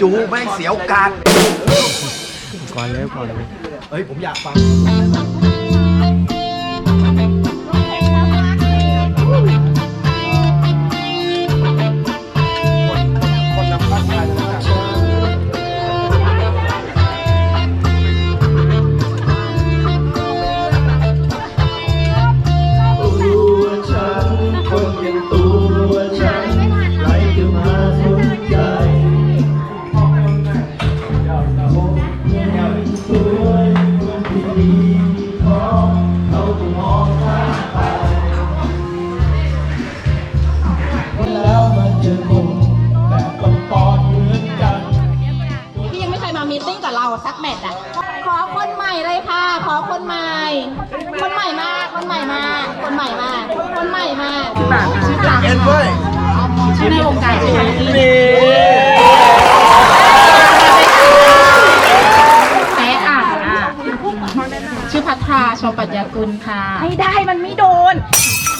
จูแม่งเสียวการก่อนเลยก่อนเลยเฮ้ยผมอยากฟัง กับเราสักแมตช์อะ ขอคนใหม่เลยค่ะ ขอคนใหม่ คนใหม่มา คนใหม่มา คนใหม่มา คนใหม่มาชื่อเอ็นเว้ยชื่อในวงการใช่ไหมนี่แป๊ะอ่านอะชื่อพัทราชมปัญญากุลค่ะ ไม่ได้มันไม่โดน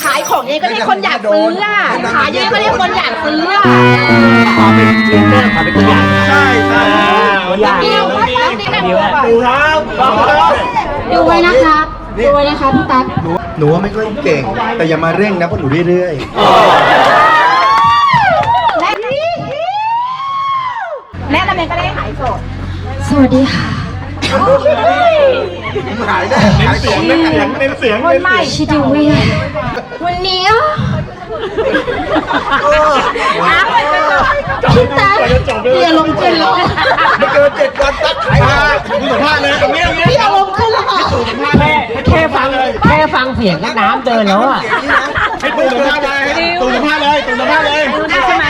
ขายของเองก็ได้คนอยากซื้ออะ ขายเองก็ได้คนอยากซื้ออะขอเป็นเทรนเนอร์ขอเป็นตัวอย่างใช่ใช่ตัวอย่างเดียวพัทราดีแบบเดียวตูครับครับดูไว้นะคะดูไว้นะคะพี่ตั๊กหนูหนูว่าไม่ค่อยเก่ง แต่อย่ามาเร่งนะเพราะหนูเรื่อยแนะนำเองก็ได้หายโสดสวัสดีค่ะๆผมหายได้หายเสียงเน้นเสียงเน้นเสียงคนใหม่ชิดูวีวันนี้ อะอ้าวพี่ตั๊กพี่อารมณ์ขึ้นแล้วไม่เกินเจ็ดวันตักขายมาคุณสัมภาษณ์เลยตรงนี้ตรงนี้พี่อารมณ์ขึ้นแล้วค่ะแค่แค่ฟังแค่ฟังเสียงก็น้ำเดินแล้วอะให้ตูสัมภาษณ์เลยให้ตูสัมภาษณ์เลยตูสัมภาษณ์เลยใช่ไหม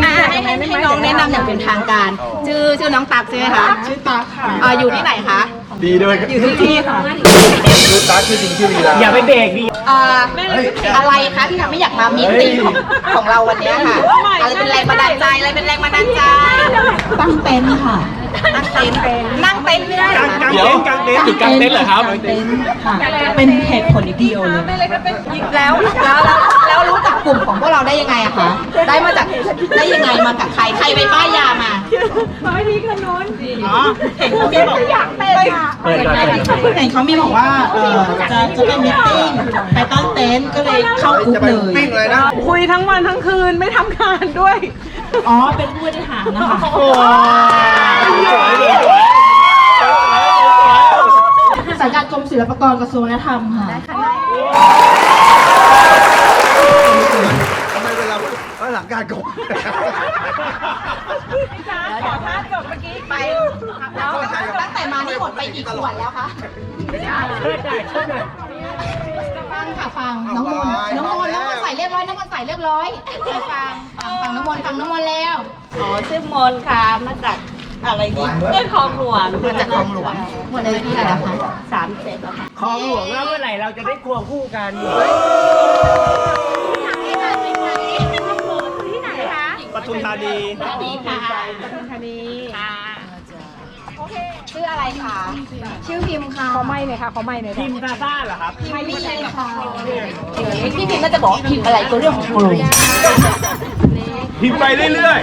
ให้ให้น้องแนะนำอย่างเป็นทางการ ชื่อชื่อน้องตักใช่ไหมคะชื่อตักค่ะอยู่ที่ไหนคะ ดีด้วยอยู่ที่ที่ค่ะคือตั๊กชื่อจริงชื่อลีลาอย่าไปเบรกดิอ่าอะไรคะที่ทำให้อยากมามีตติ้งของของเราวันเนี้ยค่ะอะไรเป็นแรงบันดาลใจอะไรเป็นแรงบันดาลใจตั้งเต็นท์ค่ะนั่งเต็นท์นั่งเต็นท์ไม่ได้เหรอคะเดี๋ยวกางเต็นท์จุดกลางเต็นท์เหรอครับเต็นท์ค่ะเป็นเหตุผลเดียวเลยแล้วแล้วแล้วแล้วรู้จั กกลุ่มของพวกเราได้ยังไงอะคะ ได้มาจากได้ยังไงมากับใคร ใครไปป้ายยามาอ๋อเห็นเขามีบอกอยากเต้นอะเปิดก่อนเปิดก่อนเห็นเขามีบอกว่าเออจะจะเป็นมิทติ้งไปตั้งเต็นท์ก็เลยเข้ากรุ๊ปจะไปเลยปิ้งเลยนะคุยทั้งวันทั้งคืนไม่ทำงานด้วย อ๋อ เป็นผู้บริหารนะคะสังกัดกรมศิลปากรกระทรวงวัฒนธรรมค่ะ ทำไมเวลาเออหลังการกบขอท่าจบเมื่อกี้ไปแล้วตั้งแต่มานี่หมดไปกี่ขวดแล้วคะฟังค่ะฟังน้องมนต์น้องมนต์น้องมนต์ใส่เรียบร้อยน้องมนต์ใส่เรียบร้อยไปฟังฟังฟังน้องมนต์ฟังน้องมนต์แล้วอ๋อชื่อมนค่ะมาจากอะไรดีเพื่อนคลองหลวงมาจากคลองหลวงหมดเลยที่ไหนแล้วคะสามเจ็ดแล้วค่ะคลองหลวงแล้วเมื่อไหร่เราจะได้ควงคู่กัน ทุมธานีสวัสดีค่ะปทุมธานีค่ะชื่ออะไรคะชื่อพิมพ์ค่ะขอไม่เลยค่ะขอไม่เลยทีมซาซ่าเหรอครับพิมพ์ไม่ใช่ค่ะพี่พิมพ์น่าจะบอกว่าพิมพ์อะไรก็เรื่องของกลุ่มพิมพ์ไปเรื่อย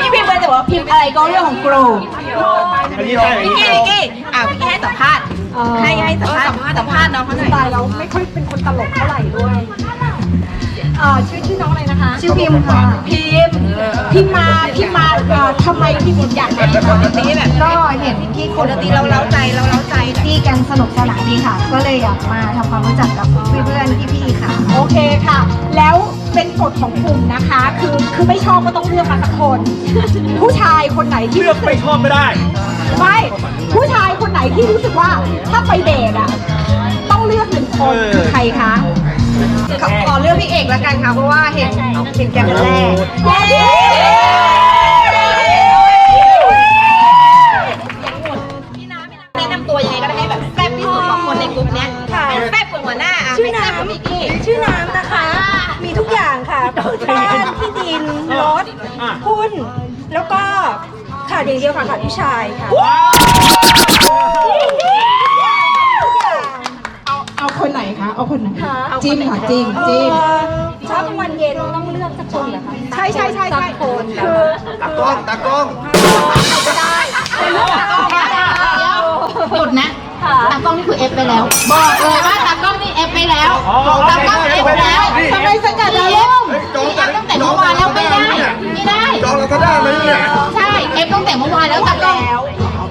พี่พิมพ์มันจะบอกว่าพิมพ์อะไรก็เรื่องของกลุ่มๆอันนี้ใช่พี่กี้พี่กี้อ่าพี่กี้ให้สัมภาษณ์ให้ให้สัมภาษณ์สัมภาษณ์น้องเขาหน่อยเราไม่ค่อยเป็นคนตลกเท่าไหร่ด้วยเอ่อชื่อชื่อน้องอะไรนะคะ ชื่อพิมพ์ค่ะพิม พ์พิมพ์มาพิมพ์มาเอ่อทำไมพิมพ์อยากมาคนดนตรีแบบก็เห็นพี่กี้คนดนตรีเราเล้าใจเราเล้าใจที่กันสนุกสนานดีค่ะ ก็เลยอยากมาทำความรู้จักกับเพื่อนๆพี่ๆค่ะ โอเคค่ะ แล้วเป็นกฎของกลุ่มนะคะ คือคือไม่ชอบก็ต้องเลือกมาสักคน ผู้ชายคนไหนที่เลือกไม่ชอบไม่ได้ ไม่ผู้ชายคนไหนที่รู้สึกว่าถ้าไปเดทอะต้องเลือกหนึ่งคนคือใครคะ ขอขอเลือกพี่เอกแล้วกันค่ะ เพราะว่าเห็นเห็นแกเป็นแรกเย้พี่น้ำพี่น้ำแนะนำตัวยังไงก็ได้ให้แบบแซ่บที่สุดของคนในกลุ่มเนี้ยเป็นแซ่บกว่าหัวหน้าอะไม่แซ่บกว่าพี่กี้ ชื่อน้ำนะคะ มีทุกอย่างค่ะบ้านที่ดินรถหุ้น แล้วก็ขาดอย่างเดียวค่ะขาดผู้ชายค่ะเอาเอา คนไหนคะ เอาคนไหนค่ะจิ้มค่ะจิ้มจิ้มเอ่อเช้ากลางวันเย็นต้องเลือกสักคนเหรอคะใช่ใช่ใช่ใช่สักคนเหรคืออตากล้องตากล้องหยุดนะตากล้องนี่คือเอฟไปแล้ว บอกเลยว่าตากล้องนี่เอฟไปแล้วตากล้องเอฟไปแล้วนี่ทำไมสกัดเราลุ่มเฮ้ยจองนี่เอฟตั้งแต่เมื่อวานแล้วไม่ได้ไม่ได้จองเราก็ได้ไหมเนี่ยใช่เอฟตั้งแต่เมื่อวานแล้วตากล้อง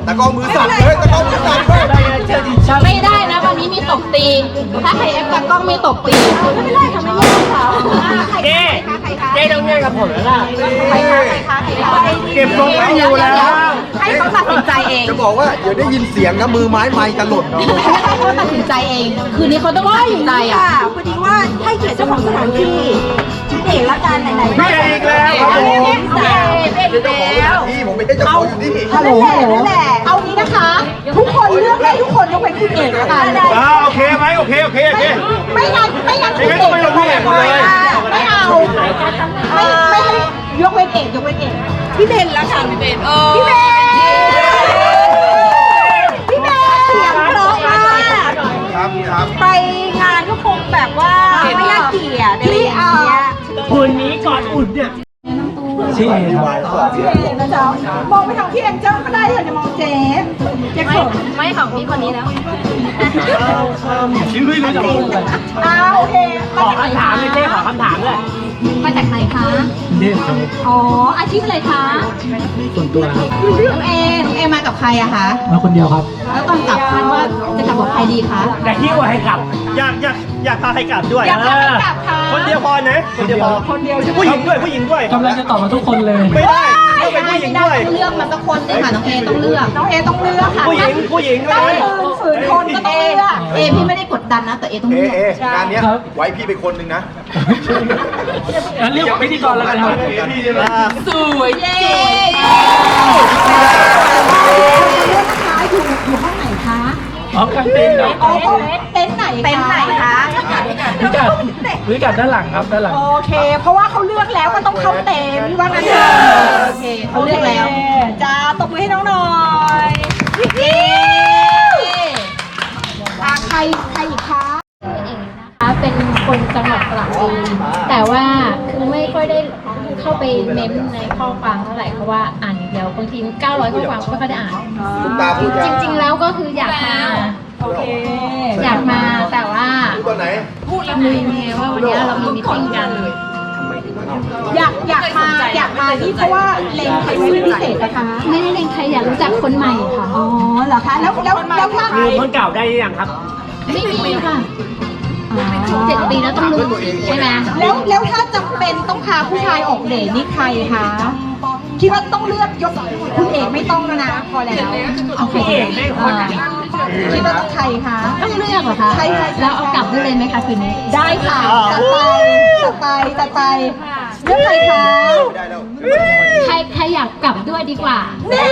ตากล้องมือสั่นเลยตากล้องมือสั่น ตบตี ถ้าใครเอฟตากล้องมีตบตี ไม่เป็นไรค่ะไม่ยากค่ะเจ๊เจ๊ต้องเงียบกับผมแล้วล่ะเก็บทรงไม่อยู่แล้ว ให้เขาตัดสินใจเอง จะบอกว่าเดี๋ยวได้ยินเสียงนะมือไม้ไม้จะหล่นเนาะให้เขาตัดสินใจเอง คืนนี้เขาต้องตัดสินใจอะค่ะพอดีว่าให้เกียรติเจ้าของสถานที่พี่เอกละกันไหนๆพี่เอกอีกแล้วครับผมเป็นเจ้าของสถานที่ผมไม่ใช่เจ้าของอยู่ที่นี่ฮัลโหลฮัลโหลเอางี้นะคะทุกคน เลือกได้ทุกคนยกเว้นคุณเอกแล้วกันอ่าโอเคไหมโอเคโอเคโอเคไม่งั้นไม่งั้นไม่งั้นต้องไปลงที่เอกหมดเลยไม่เอาไม่ไม่ให้ยกเว้นเอกยกเว้นเอกพี่เบนละค่ะพี่เบนพี่เบนพี่เบนเสียงเพราะมากครับครับไปงานก็คงแบบว่าไม่น่าเกลียดอะไรอย่างเงี้ยคืนนี้ก่อนอุ่นเนี่ย ชื่อเอกชื่อเอกนะจ๊ะมองไปทางพี่เอ็มเจ้าก็ได้อย่าจะมองเจ๊เจ๊เขินไม่ของพี่คนนี้แล้วชิ้นด้วยรู้จัก อ้าวโอเคขอคำถามเลยเจ๊ขอมาจากไหนคะอ๋ออาชีพอะไรคะน้องเอน้องเอมากับใครอะคะมาคนเดียวครับ แล้วตอนกลับคาดว่าจะกลับกับใครดีคะแต่ที่ว่าให้กลับ อยากอยากอยากพาใครกลับด้วยอยากพาใครกลับคะคนเดียวพอนะคนเดียวพอคนเดียวใช่ไหมผู้หญิงด้วยผู้หญิงด้วยกำลังจะตอบมาทุกคนเลย ไม่ได้ ต้องเป็นผู้หญิงด้วย ต้องเลือกมาสักคนเลยค่ะน้องเอต้องเลือกน้องเอต้องเลือกค่ะผู้หญิงผู้หญิงด้ถ้าวยฝืนฝืนคนก็ต้องเลือกเอพี่ไม่ได้กดดันนะแต่เอต้องเอเลือกเองานเนี้ยครับไว้พี่ไปคนหนึ่งนะงั้นเรียกพิธีกรแล้วกันครับสวยเย้เลือกนะคะอยู่อยู่ห้องไหนคะ อ๋อกางเต็นท์ครับ อ๋อเต็นท์ไหน เต็นท์ไหนคะวิกัดวิกัดด้านหลังครับด้านหลัง โอเค เพราะว่าเขาเลือกแล้วก็ต้องเข้าเต็นท์ว่างั้นเถอะโอเคเขาเลือกแล้วโอเคจ้าตบมือให้น้องหน่อยเย้อะใครใครอีกคะนะคะเป็นคนจังหวัดตราดเองแต่ว่าคือไม่ค่อยได้เข้าไปเม้มในข้อความเท่าไหร่เพราะว่าอ่านอย่างเดียวบางที900ข้อความก็ไม่ค่อยได้อ่านคุณตาพูดยังจริงๆแล้วก็คืออยากมา โอเคอยากมาแต่ว่าพูดตอนไหนลืมไงว่าวันนี้เรามีมิทติ้งกันอยากอยากมาอยากมาที่เพราะว่าเล็งใครไว้เป็นพิเศษนะคะไม่ได้เล็งใครอยากรู้จักคนใหม่ค่ะอ๋อเหรอคะแล้วแล้วแล้วถ้าคนเก่าได้ยังครับไม่มีค่ะเจ็ดปีแล้วต้องลืมใช่ไหมแล้วแล้วถ้าจำเป็นต้องพาผู้ชายออกเดทนี่ใครคะคิดว่าต้องเลือกยกคุณเอกไม่ต้องแล้วนะ พอแล้วโอเคอ่าคิ ดว่าต้องใครคะต้องเลือกเหรอคะใช่ใช่แล้วเอากลับได้เลยไหมคะคืนนี้ ได้ค่ะจัดไปจัดไปจัดไปเลือกใครคะได้แล้วใครใครอยากกลับด้วยดีกว่านี่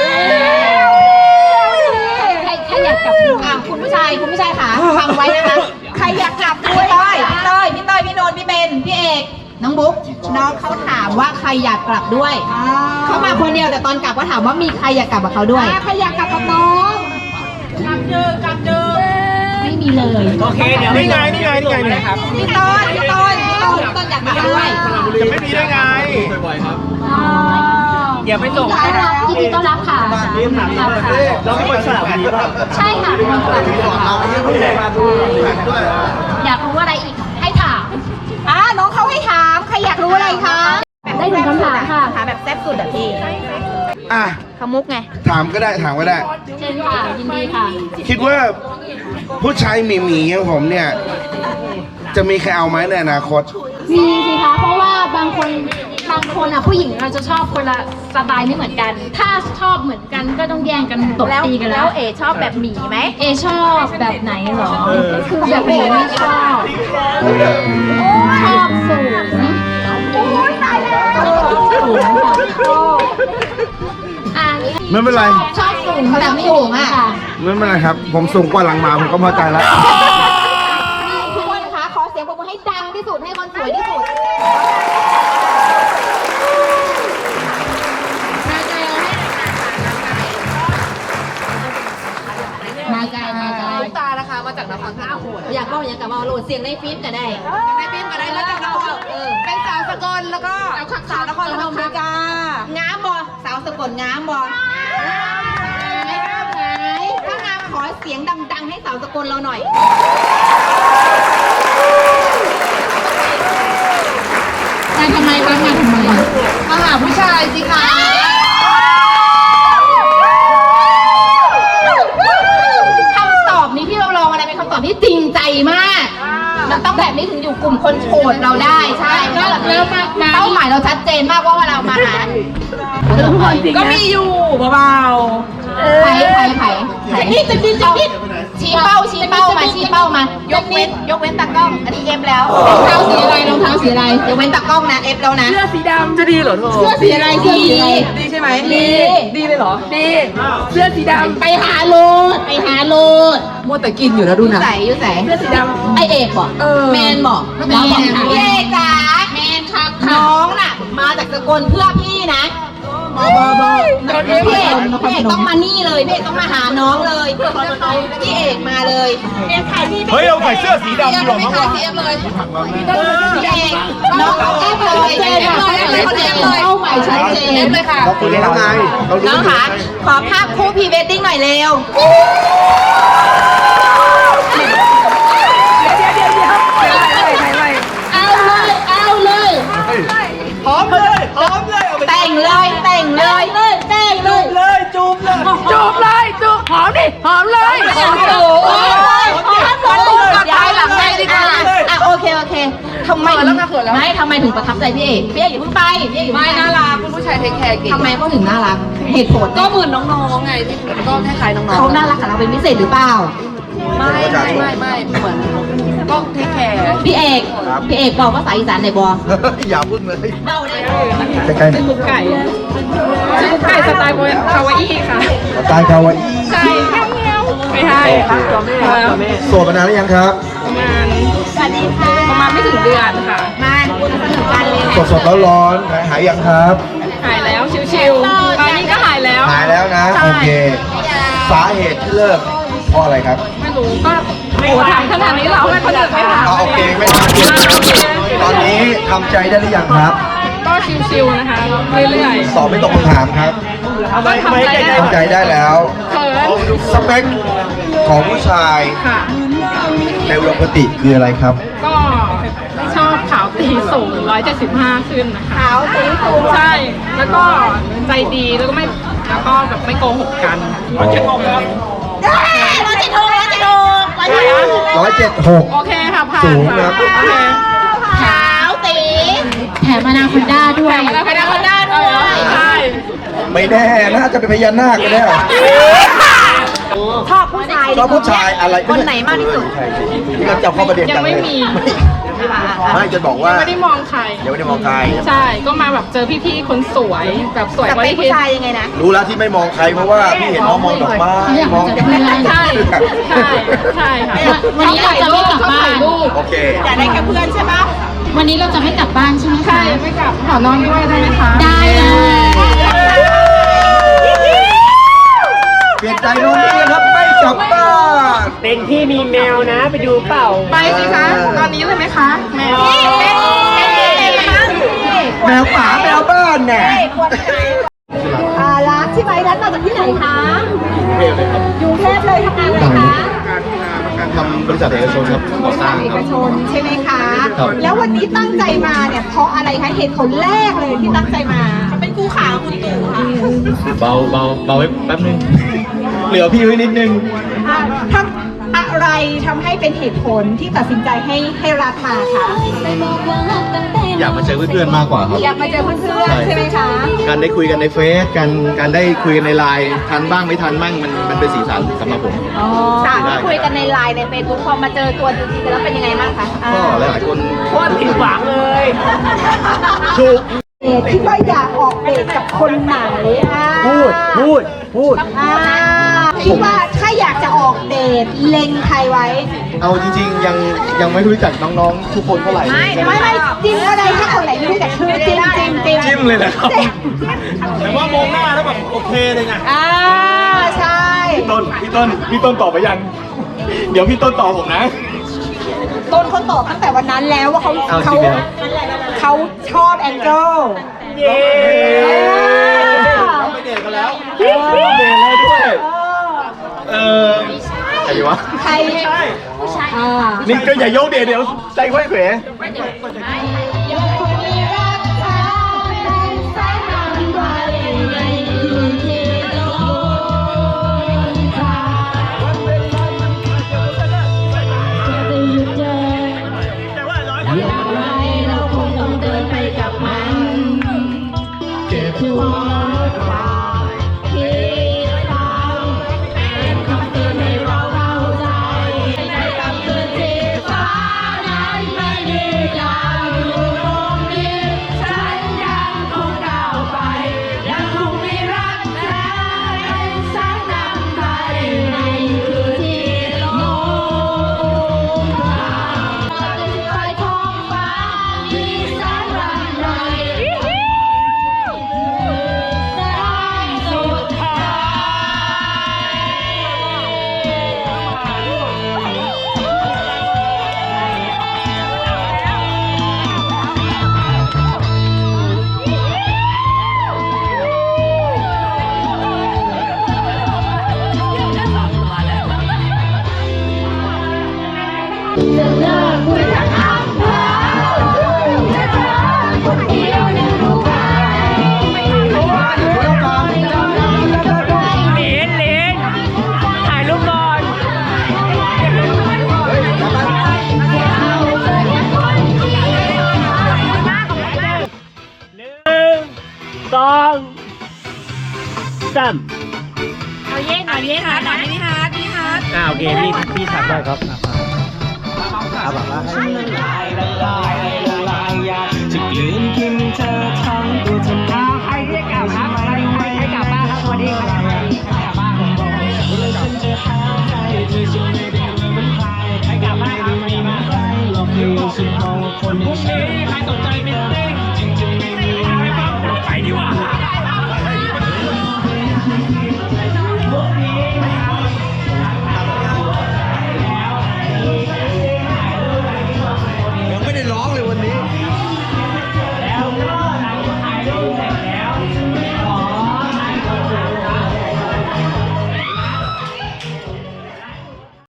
ใครใครอยากกลับด้วยอะคุณผู้ชายคุณผู้ชายค่ะฟังไว้นะคะ ใครอยากกลับด้วยพี่ต้อยพี่ต้อยพี่ต้อยพี่โนนท์พี่เบนพี่เอกน้องบุ๊กน้องเขาถามว่าใครอยากกลับด้วยอ่าเขามาคนเดียวแต่ตอนกลับก็ถามว่ามีใครอยากกลับกับเขาด้วยอ่าใครอยากกลับกับน้อง ไม่มีเลยโอเคเดี๋ยวนี่ไงนี่ไงนี่ไงนี่ครับพี่ต้นพี่ต้นพี่ต้นพี่ต้นอยากกลับด้วยจะไม่มีได้ไงเดี๋ยวไปส่งต้อนรับยินดีต้อนรับค่ะนี่ถามเราไม่คนสลับดีป่ะใช่ค่ะเป็นคนสลับเราไม่ใช่ผู้ใหญ่มาดูแข่งด้วยอยากรู้อะไรอีกให้ถามอ่าน้องเขาให้ถามใครอยากรู้อะไรคะ ได้หนึ่งคำถามค่ะ ถามแบบแซ่บสุดอะพี่อะ ขมุกไง ถามก็ได้ถามก็ได้ เชิญค่ะ ยินดีค่ะ คิดว่าผู้ชายหมีหมีๆอย่างผมเนี่ย จะมีใครเอาไหมในอนาคต มีสิคะ เพราะว่าบางคนบางคนอะผู้หญิงเราจะชอบคนละสไตล์ไม่เหมือนกัน ถ้าชอบเหมือนกันก็ต้องแย่งกันตบแล้วตีกันแล้แล้ววเอชอบแบบหมีไหมเอชอบแบบไหนเหรอ คือแบบไหนไม่ชอบ ชอบสูง สูงค่ะอ่าไม่เป็นไร ชอบสูงแต่ไม่สูงอะไม่เป็นไรครับ ผมสูงกว่าหลังหมาผมก็พอใจแล้วทุกคนคะ ขอเสียงปรบมือให้ดังที่สุดให้คนสวยที่สุด อยากเล่าอย่างกับว่าโหลดเสียงในฟิล์มก็ได้ ในฟิล์มก็ได้มาจากนครเออเป็นสาวสกลแล้วก็สาวนครพนมด้วยจ้างามบอสาวสกลงามบอถ้างามขอเสียงดัง ๆ ให้สาวสกลเราหน่อยมาทำไมคะมาทำไมมาหาผู้ชายสิคะ กลุ่มคนโฉดเราได้ใช่ก็แล้วมาเป้าหมายเราชัดเจนมากว่าเรามาหาก็มีอยู่เบาไผ่ไผ่ไผ่จะนิดจะนิดจะนิดชี้เป้าชี้เป้ามาชี้เป้ามายกเว้น ยกเว้นตากล้อง อันนี้เอฟแล้วรองเท้าสีอะไรรองเท้าสีอะไรยกเว้นตากล้องนะเอฟแล้วนะเสื้อสีดำจะดีเหรอเธอเสื้อสีอะไรดีดีใช่ไหมดี ดีเลยเหรอ ดี เสื้อสีดไปหาโลดไปหาโลดำมัวแต่กินอยู่นะดูอยู่นะใส่อยู่ใส่เสื้อสีดำไอเอกบอกเออแมนบอกแมนพี่เอกจ๋าแมนครับน้องน่ะ มาจากสกลเพื่อพี่นะบอบอบอ พี่เอกพี่เอกต้องมานี่เลยพี่เอกต้องมาหาน้องเลยพี่เอกมาเลยเอกถ่ายพี่เฮ้ยเราใส่เสื้อสีดำดีกว่ามั้งขายวะเสียเลยพี่เอกน้องเขาเอฟเลยเอฟเลยเอฟเลยเป้าหมายชัดเจนเอฟเลยค่ะเราคุยกันแล้วไงเรารู้น้องคะขอภาพคู่พรีเวดดิ้งหน่อยเร็ว เอาเลยเอาเลย พร้อมเลยพร้อมเลยเอาไป แต่งเลยแต่งเลย เลยแป้งเลย เลยจูบเลย จูบเลยจูบหอมดิหอมเลย โอ้โหโอ้ยขอขอขอย้ายหลังให้ดีกว่าอะโอเคโอเคทำไมถึงไม่ทำไมถึงประทับใจพี่เอกพี่เอกอย่าเพิ่งไปพี่เอกอย่าไม่เพิ่งไปน่ารักคุณผู้ชายเทคแคร์เก่งทำไมเขาถึงน่ารักเหตุผลก็เหมือนน้องๆไงที่ก็คล้ายๆน้องๆเขาน่ารักกับเราเป็นพิเศษหรือเปล่าไม่ไม่ไม่ไม่เหมือนก็เทคแคร์พี่เอกพี่เอกบอกภาษาอีสานในอยบออย่าพึ่งเลย เบ้าได้ใกล้ๆหน่อยชื่อไก่สไตล์คาวาอี้ค่ะสไตล์คาวาอี้ใช่ไม่ใช่ตัวแม่ตัวแม่โสดมานานหรือยังครับประมาณส วัสดีค่ะ ประมาณไม่ถึงเดือนค่ะ มาคุณสนุกกันเลยสดสดๆร้อนๆหายหายยังครับ หายแล้วชิวๆตอนนี้ก็หายแล้ว หายแล้วนะ ใช่ โอเค สาเหตุที่เลิกเพราะอะไรครับไม่รู้ก็โอ้ถามขนาดนี้เราให้คนอื่นไม่ถามเอาโอเคไม่ทันตอนนี้ทำใจได้หรือยังครับ ก็ชิวๆนะคะเรื่อยสอบไม่ตกคำถามครับ ๆก็ทำใจได้ทำใจได้แล้วเขิน สเปคของผู้ชายค่ะ ในอุดมคติคืออะไรครับ ก็ชอบขาวตีสูง 175 ขึ้นนะคะ ขาวสีสูง ใช่ แล้วก็ใจดี แล้วก็ไม่ แล้วก็แบบไม่โกหกกันร้อยเจ็ดหกร้อยเจ็ดหกร้อยเจ็ดหกร้อยเจ็ดหกร้อยเจ็ดหกโอเคค่ะผ่านสูงค่ะนะโอเคขาวตีแถมอนาคอนด้าด้วย แล้วไปได้คนได้ด้วย ใช่ ไม่แน่น่าจะเป็นพญานาคก็ได้ ชอบผู้ชายชอบผู้ชายอะไรคนไหนมากที่สุดนี่ก็จับเข้าประเด็นยักันงเลไม่ยมี ไม่จะบอกว่าไม่ได้มองใคร ยังไม่ได้มองใครใช่ ก็มาแบบเจอพี่ๆ คนสวย แบบสวยแต่กว่าเป็นที่ผู้คิดชายยังไงนะ รู้แล้วที่ไม่มองใครเพราะว่าพี่เห็นน้องมองดอกไม้มอง ใช่ ใช่ ใช่ค่ะวันนี้เราจะไม่กลับบ้านชอถ่ยรูป โอเค อยากได้แค่เพื่อนใช่ปะวันนี้เราจะไม่กลับบ้านใช่ไหมคะ ใช่ ไม่กลับขอนอนด้วยได้ไหมคะ ได้เลย เป ลี่ยนใจน้องนี่ครับไม่กลับบ้านเป็นที่มีแมวนะไปดูเปล่า ไปสิคะตอนนี้เลยไหมคะแมวแมวป่าแมวบ้านเนี่ยอ่ารักใช่ไหมรักมาจากที่ไหนคะอยู่กรุงเทพเลยทำงานอะไรคะการทำบริษัทเอกชนครับก่อสร้างเอคกรับชนใช่ไหมคะครับแล้ววันนี้ตั้งใจมาเนี่ยเพราะอะไรคะเหตุผลแรกเลยที่ตั้งใจมาเป็นกูขาคุณตู่ค่ะ เบาเบาเบาไว้แป๊บนึง เหลือพี่ไว้นิดนึงอ่าทำอะไรทำให้เป็นเหตุผลที่ตัดสินใจให้ให้รักมาคะอยากมาเจอเพื่อนๆมากกว่าครับ อยากมาเจอเพื่อนๆใช่ไหมคะการได้คุยกันในเฟซการการได้คุยกันในไลน์ทันบ้างไม่ทันบ้างมันมันเป็นสีสันสำหรับผมจากที่คุยกันในไลน์ในเฟซบุ๊กพอมาเจอตัวจริงๆแล้วเป็นยังไงบ้างคะ ก็หลายๆคน โคตรผิดหวังเลย ถูกเดท คิดว่าอยากออกเดทกับคนไหนอ่าพูด พูด พูด อ่าคิดว่าถ้าอยากจะออกเดทเล็งใครไว้ เอาจริงๆ ยังยังไม่รู้จักน้องๆ ทุกคนเท่าไหร่ไม่ไม่ไม่จิ้มก็ได้ถ้าคนไหนไม่รู้จักชื่อจิ้มจิ้มจิ้มจิ้มเลยนะครับจิ้มแต่ว่ามองหน้าแล้วแบบโอเคเลยไงอ่าใช่ต้นพี่ต้นพี่ต้นตอบไปยัง เดี๋ยวพี่ต้นต่อผมนะ ต้นเขาตอบตั้งแต่วันนั้นแล้วว่าเขาเอาจเขาริงเหรอ เขาชอบแองเจิลเย้เราไปเดทกันแล้วเดทแล้วด้วย เออใครวะ ใครอ่านี่ก็อย่าโยกเดทเดี๋ยวใจค่อยเขว ครับ